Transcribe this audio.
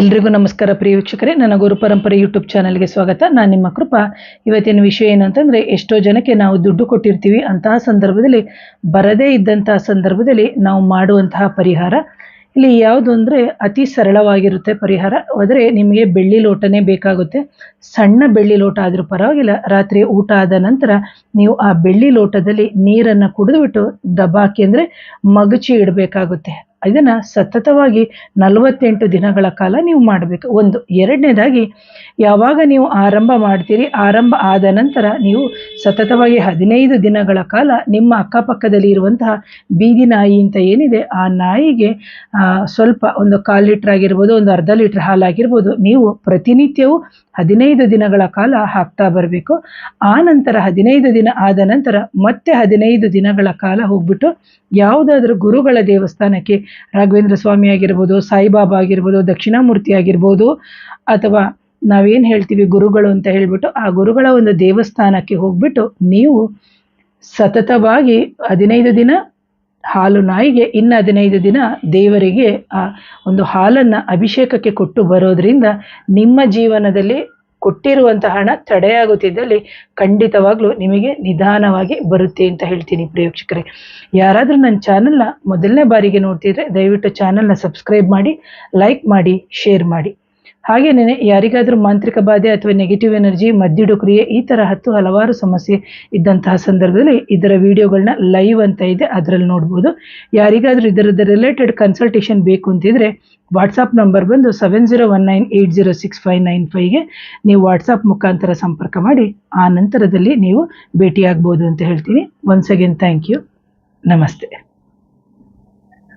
ಎಲ್ರಿಗೂ ನಮಸ್ಕಾರ ಪ್ರಿಯ ವೀಕ್ಷಕರೇ. ನನ್ನ ಗುರು ಪರಂಪರೆ ಯೂಟ್ಯೂಬ್ ಚಾನಲ್ಗೆ ಸ್ವಾಗತ. ನಾನು ನಿಮ್ಮ ಕೃಪಾ. ಇವತ್ತಿನ ವಿಷಯ ಏನಂತಂದರೆ, ಎಷ್ಟೋ ಜನಕ್ಕೆ ನಾವು ದುಡ್ಡು ಕೊಟ್ಟಿರ್ತೀವಿ. ಅಂತಹ ಸಂದರ್ಭದಲ್ಲಿ, ಬರದೇ ಇದ್ದಂತಹ ಸಂದರ್ಭದಲ್ಲಿ ನಾವು ಮಾಡುವಂತಹ ಪರಿಹಾರ. ಇಲ್ಲಿ ಯಾವುದು ಅಂದರೆ, ಅತಿ ಸರಳವಾಗಿರುತ್ತೆ ಪರಿಹಾರ. ಆದರೆ ನಿಮಗೆ ಬೆಳ್ಳಿ ಲೋಟನೇ ಬೇಕಾಗುತ್ತೆ. ಸಣ್ಣ ಬೆಳ್ಳಿ ಲೋಟ ಆದರೂ ಪರವಾಗಿಲ್ಲ. ರಾತ್ರಿ ಊಟ ಆದ ನಂತರ, ನೀವು ಆ ಬೆಳ್ಳಿ ಲೋಟದಲ್ಲಿ ನೀರನ್ನು ಕುಡಿದುಬಿಟ್ಟು ದಬಾಕಿ ಅಂದರೆ ಮಗಚಿ ಇಡಬೇಕಾಗುತ್ತೆ. ಇದನ್ನು ಸತತವಾಗಿ ನಲವತ್ತೆಂಟು ದಿನಗಳ ಕಾಲ ನೀವು ಮಾಡಬೇಕು. ಒಂದು, ಎರಡನೇದಾಗಿ ಯಾವಾಗ ನೀವು ಆರಂಭ ಮಾಡ್ತೀರಿ, ಆರಂಭ ಆದ ನಂತರ ನೀವು ಸತತವಾಗಿ ಹದಿನೈದು ದಿನಗಳ ಕಾಲ ನಿಮ್ಮ ಅಕ್ಕಪಕ್ಕದಲ್ಲಿ ಇರುವಂತಹ ಬೀದಿ ನಾಯಿ ಅಂತ ಏನಿದೆ, ಆ ನಾಯಿಗೆ ಸ್ವಲ್ಪ ಒಂದು ಕಾಲು ಲೀಟ್ರ್ ಆಗಿರ್ಬೋದು, ಒಂದು ಅರ್ಧ ಲೀಟ್ರ್ ಹಾಲಾಗಿರ್ಬೋದು, ನೀವು ಪ್ರತಿನಿತ್ಯವೂ ಹದಿನೈದು ದಿನಗಳ ಕಾಲ ಹಾಕ್ತಾ ಬರಬೇಕು. ಆ ನಂತರ ಹದಿನೈದು ದಿನ ಆದ ನಂತರ ಮತ್ತೆ ಹದಿನೈದು ದಿನಗಳ ಕಾಲ ಹೋಗ್ಬಿಟ್ಟು ಯಾವುದಾದ್ರೂ ಗುರುಗಳ ದೇವಸ್ಥಾನಕ್ಕೆ ರಾಘವೇಂದ್ರ ಸ್ವಾಮಿ ಆಗಿರ್ಬೋದು, ಸಾಯಿಬಾಬಾ ಆಗಿರ್ಬೋದು, ದಕ್ಷಿಣಾಮೂರ್ತಿ ಆಗಿರ್ಬೋದು, ಅಥವಾ ನಾವೇನು ಹೇಳ್ತೀವಿ ಗುರುಗಳು ಅಂತ ಹೇಳಿಬಿಟ್ಟು ಆ ಗುರುಗಳ ಒಂದು ದೇವಸ್ಥಾನಕ್ಕೆ ಹೋಗ್ಬಿಟ್ಟು ನೀವು ಸತತವಾಗಿ ಹದಿನೈದು ದಿನ ಹಾಲು ನಾಯಿಗೆ, ಇನ್ನು ಹದಿನೈದು ದಿನ ದೇವರಿಗೆ ಆ ಒಂದು ಹಾಲನ್ನು ಅಭಿಷೇಕಕ್ಕೆ ಕೊಟ್ಟು ಬರೋದರಿಂದ ನಿಮ್ಮ ಜೀವನದಲ್ಲಿ ಕೊಟ್ಟಿರುವಂಥ ಹಣ ತಡೆಯಾಗುತ್ತಿದ್ದಲ್ಲಿ ಖಂಡಿತವಾಗ್ಲೂ ನಿಮಗೆ ನಿಧಾನವಾಗಿ ಬರುತ್ತೆ ಅಂತ ಹೇಳ್ತೀನಿ ಪ್ರೇಕ್ಷಕರೇ. ಯಾರಾದರೂ ನನ್ನ ಚಾನಲ್ನ ಮೊದಲನೇ ಬಾರಿಗೆ ನೋಡ್ತಿದ್ರೆ ದಯವಿಟ್ಟು ಚಾನಲ್ನ ಸಬ್ಸ್ಕ್ರೈಬ್ ಮಾಡಿ ಲೈಕ್ ಮಾಡಿ ಶೇರ್ ಮಾಡಿ. ಹಾಗೇನೇ ಯಾರಿಗಾದರೂ ಮಾಂತ್ರಿಕ ಬಾಧೆ ಅಥವಾ ನೆಗೆಟಿವ್ ಎನರ್ಜಿ ಮದ್ದಿಡು ಕ್ರಿಯೆ ಈ ಥರ ಹತ್ತು ಹಲವಾರು ಸಮಸ್ಯೆ ಇದ್ದಂತಹ ಸಂದರ್ಭದಲ್ಲಿ ಇದರ ವಿಡಿಯೋಗಳನ್ನ ಲೈವ್ ಅಂತ ಇದೆ. ಅದರಲ್ಲಿ ನೋಡ್ಬೋದು. ಯಾರಿಗಾದರೂ ಇದರದ ರಿಲೇಟೆಡ್ ಕನ್ಸಲ್ಟೇಷನ್ ಬೇಕು ಅಂತಿದ್ರೆ ವಾಟ್ಸಾಪ್ ನಂಬರ್ ಬಂದು seven zero one nine eight zero six five nine ಫೈವ್ಗೆ ನೀವು ವಾಟ್ಸಾಪ್ ಮುಖಾಂತರ ಸಂಪರ್ಕ ಮಾಡಿ, ಆ ನಂತರದಲ್ಲಿ ನೀವು ಭೇಟಿಯಾಗ್ಬೋದು ಅಂತ ಹೇಳ್ತೀನಿ. ಒನ್ಸ್ ಅಗೇನ್ ಥ್ಯಾಂಕ್ ಯು ನಮಸ್ತೆ.